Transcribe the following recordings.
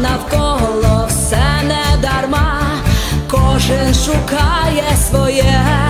навколо все не дарма, кожен шукає своє.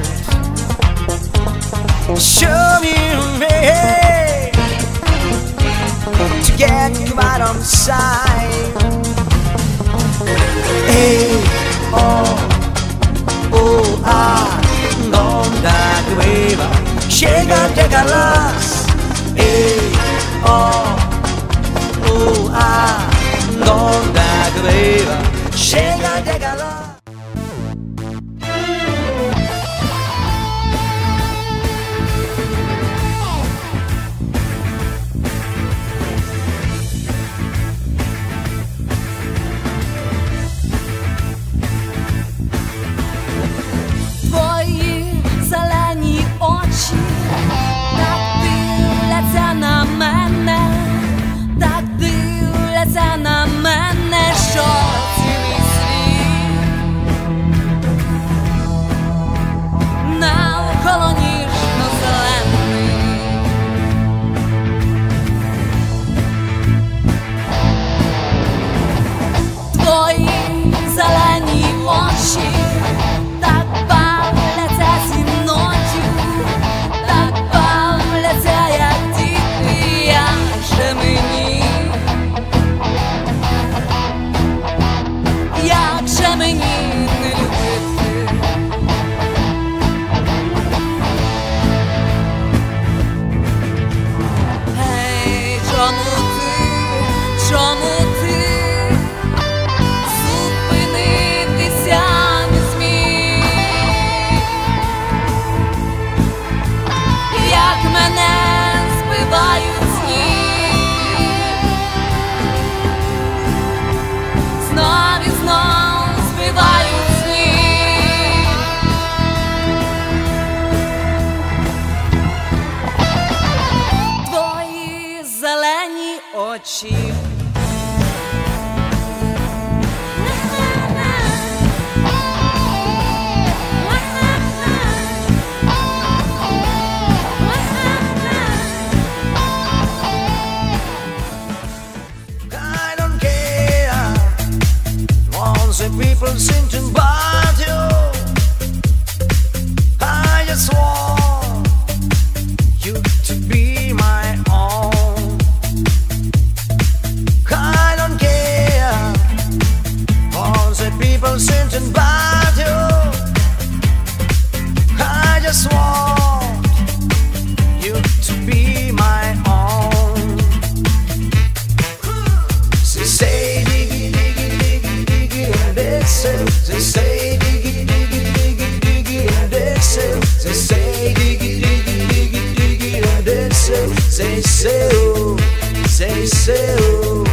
Shove me to get you out of. Hey, oh, oh, ah, onda nueva, llega, llegarás. Hey, oh, oh, ah, onda nueva, llega, llegarás. to you. About you, I just want you to be my own. She say diggy diggy diggy diggy and this. She say diggy diggy diggy diggy and. She say diggy diggy diggy diggy and this. Say say oh, say say oh,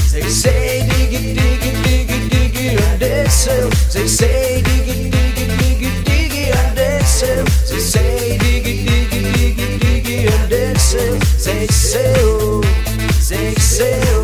say say diggy diggy and they sell. Say diggy diggy diggy diggy and they sell. They say diggy diggy diggy diggy and they sell. They sell.